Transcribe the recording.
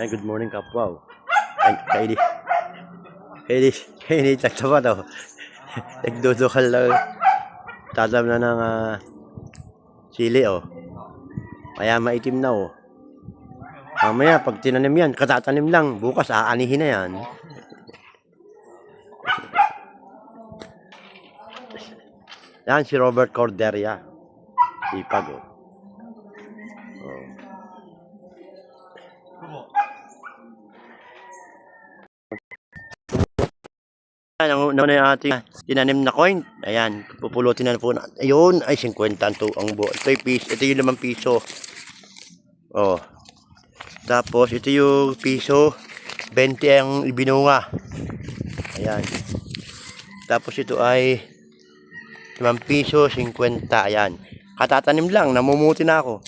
Ay, good morning kapwa. Ay, kaili. Kaili, kaili, tsaka to. Nagdudukal lang. Tatam na ng ah, sili, oh. Kaya maitim na, oh. Mamaya, pag tinanim yan, katatanim lang. Bukas, aanihin na yan. Yan, si Robert Corderia. Ipag, oh. Ayan, ang una na yung ating tinanim na coin. Ayan, pupulutin na po natin. Ayun, ay 50 ang to ang buo. Ito yung piso, ito yung 5 piso. Oh. Tapos ito yung piso, 20 ang ibinunga. Ayan. Tapos ito ay 5 piso, 50. Ayan. Katatanim lang, namumuti na ako.